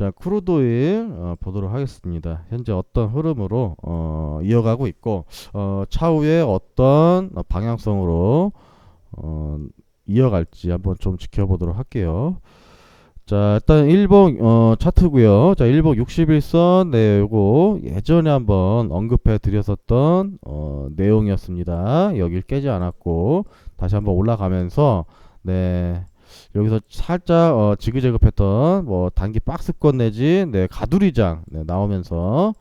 자, 크루도일 어, 보도록 하겠습니다. 현재 어떤 흐름으로 어, 이어가고 있고 어, 차후에 어떤 어, 방향성으로 어, 이어갈지 한번 좀 지켜보도록 할게요. 자, 일단 일봉 어, 차트고요. 자, 일봉 61선 네, 요거 예전에 한번 언급해 드렸었던 어, 내용이었습니다. 여길 깨지 않았고 다시 한번 올라가면서 네. 여기서 살짝 어, 지그재그 패턴 뭐 단기 박스권 내지 네, 가두리장 네, 나오면서.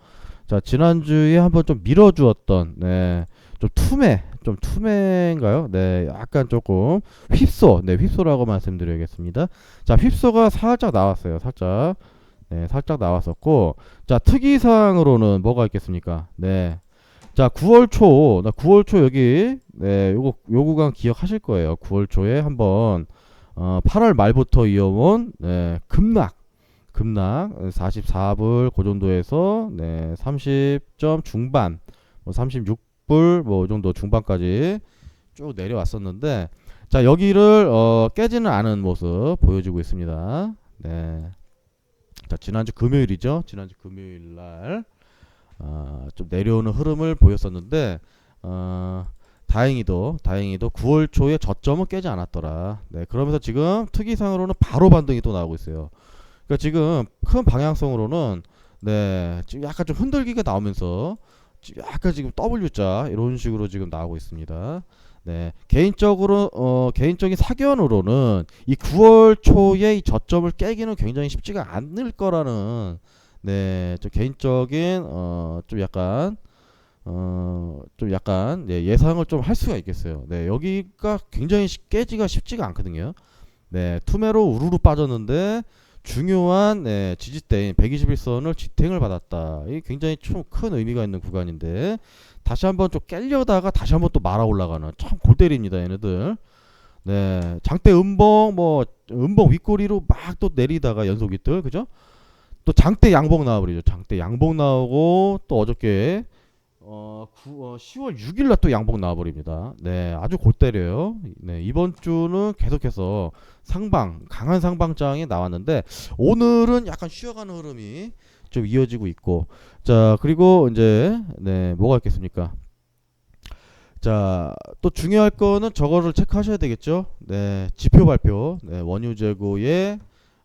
자 지난주에 한번 좀 밀어주었던 네, 좀 투매 좀 투매인가요? 네 약간 조금 휩소 네 휩소라고 말씀드려야겠습니다. 자 휩소가 살짝 나왔어요 살짝. 네 살짝 나왔었고. 자 특이사항으로는 뭐가 있겠습니까? 네. 자, 9월 초, 나 9월 초 여기, 네, 요거, 요 구간 기억하실 거예요. 9월 초에 한번, 어, 8월 말부터 이어온, 네, 급락, 급락, 44불, 그 정도에서, 네, 30점 중반, 뭐 36불, 뭐, 이 정도 중반까지 쭉 내려왔었는데, 자, 여기를, 어, 깨지는 않은 모습 보여주고 있습니다. 네. 자, 지난주 금요일이죠. 지난주 금요일 날. 어, 좀 내려오는 흐름을 보였었는데 어, 다행히도 다행히도 9월 초에 저점은 깨지 않았더라. 네, 그러면서 지금 특이상으로는 바로 반등이 또 나오고 있어요. 그러니까 지금 큰 방향성으로는 네, 지금 약간 좀 흔들기가 나오면서 지금 약간 지금 W자 이런 식으로 지금 나오고 있습니다. 네, 개인적으로 어 개인적인 사견으로는 이 9월 초에 이 저점을 깨기는 굉장히 쉽지가 않을 거라는 네, 좀 개인적인 어 좀 약간 어 좀 약간 네, 예상을 좀 할 수가 있겠어요. 네, 여기가 굉장히 쉽- 깨지가 쉽지가 않거든요. 네, 투매로 우르르 빠졌는데 중요한 네, 지지대인 121선을 지탱을 받았다. 이 굉장히 좀 큰 의미가 있는 구간인데 다시 한번 좀 깰려다가 다시 한번 또 말아 올라가는 참 골 때립니다, 얘네들. 네, 장대 음봉 뭐 음봉 윗꼬리로 막 또 내리다가 연속 윗들 그죠? 또 장대 양봉 나와버리죠. 장대 양봉 나오고 또 어저께 어, 9, 어 10월 6일 날 또 양봉 나와버립니다. 네, 아주 골 때려요. 네, 이번 주는 계속해서 상방 강한 상방장이 나왔는데 오늘은 약간 쉬어가는 흐름이 좀 이어지고 있고 자 그리고 이제 네 뭐가 있겠습니까? 자, 또 중요할 거는 저거를 체크하셔야 되겠죠. 네, 지표 발표. 네, 원유 재고의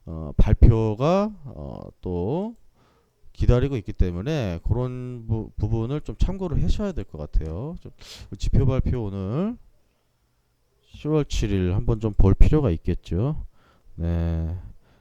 어, 발표가 어, 또 기다리고 있기 때문에 그런 부, 부분을 좀 참고를 하셔야 될 것 같아요. 좀 지표 발표 오늘 10월 7일 한번 좀 볼 필요가 있겠죠. 네.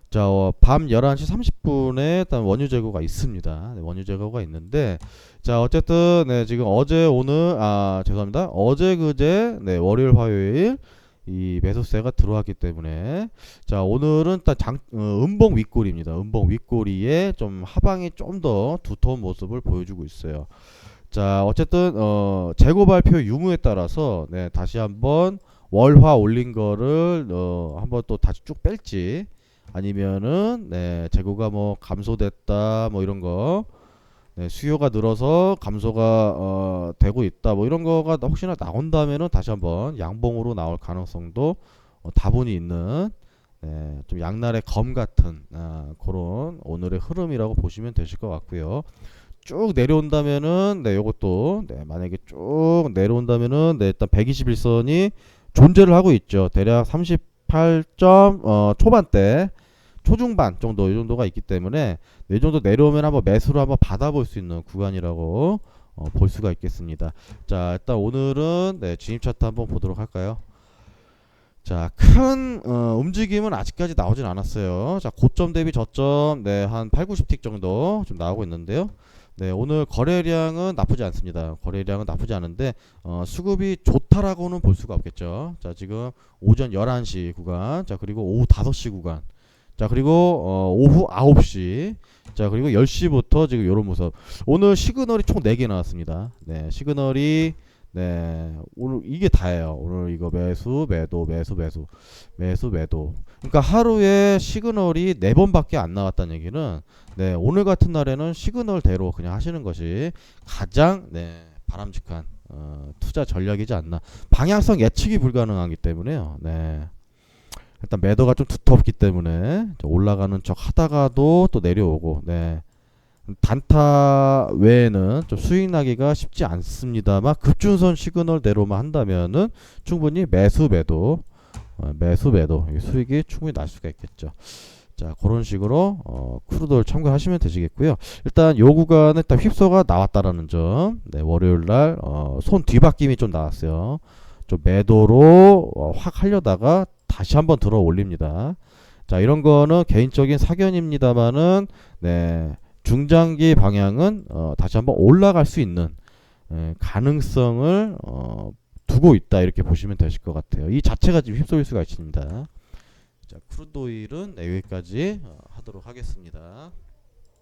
자, 어, 밤 11시 30분에 일단 원유 재고가 있습니다. 네, 원유 재고가 있는데 자, 어쨌든 네, 지금 어제 오늘 아, 죄송합니다. 어제 그제 네, 월요일 화요일 이 매수세가 들어왔기 때문에 자 오늘은 딱 장, 어, 음봉 윗꼬리입니다. 음봉 윗꼬리에 좀 하방이 좀 더 두터운 모습을 보여주고 있어요. 자 어쨌든 어, 재고 발표 유무에 따라서 네, 다시 한번 월화 올린 거를 어, 한번 또 다시 쭉 뺄지 아니면은 네, 재고가 뭐 감소됐다 뭐 이런 거 네, 수요가 늘어서 감소가 어, 되고 있다 뭐 이런 거가 혹시나 나온다면은 다시 한번 양봉으로 나올 가능성도 어, 다분히 있는 네, 좀 양날의 검 같은 아, 그런 오늘의 흐름이라고 보시면 되실 것 같고요. 쭉 내려온다면은 네 요것도 네 만약에 쭉 내려온다면은 네 일단 121선이 존재를 하고 있죠. 대략 38점 어, 초반대 초중반 정도 이 정도가 있기 때문에 이 정도 내려오면 한번 매수로 한번 받아볼 수 있는 구간이라고 어, 볼 수가 있겠습니다. 자, 일단 오늘은 네, 진입 차트 한번 보도록 할까요? 자, 큰 어, 움직임은 아직까지 나오진 않았어요. 자, 고점 대비 저점 네, 한 8, 90틱 정도 좀 나오고 있는데요. 네, 오늘 거래량은 나쁘지 않습니다. 거래량은 나쁘지 않은데 어, 수급이 좋다라고는 볼 수가 없겠죠. 자, 지금 오전 11시 구간, 자, 그리고 오후 5시 구간. 자, 그리고 어, 오후 9시. 자, 그리고 10시부터 지금 요런 모습. 오늘 시그널이 총 4개 나왔습니다. 네, 시그널이 네, 오늘 이게 다예요. 오늘 이거 매수, 매도, 매수, 매수, 매수, 매도. 그러니까 하루에 시그널이 네 번밖에 안 나왔다는 얘기는 네, 오늘 같은 날에는 시그널대로 그냥 하시는 것이 가장 네, 바람직한 어, 투자 전략이지 않나. 방향성 예측이 불가능하기 때문에요. 네. 일단 매도가 좀 두텁기 때문에 저 올라가는 척 하다가도 또 내려오고 네. 단타 외에는 좀 수익 나기가 쉽지 않습니다만 급준선 시그널 대로만 한다면은 충분히 매수 매도 어, 매수 매도 이 수익이 충분히 날 수가 있겠죠. 자 그런 식으로 어, 크루도를 참고하시면 되시겠고요. 일단 요 구간에 딱 휩소가 나왔다라는 점. 네, 월요일 날 어, 손 뒤바뀜이 좀 나왔어요. 좀 매도로 어, 확 하려다가 다시 한번 들어 올립니다. 자 이런 거는 개인적인 사견입니다만은 네. 중장기 방향은 어, 다시 한번 올라갈 수 있는 예, 가능성을 어, 두고 있다 이렇게 보시면 되실 것 같아요. 이 자체가 지금 휩쓸릴 수가 있습니다. 자, 크루드 오일은 네, 여기까지 어, 하도록 하겠습니다.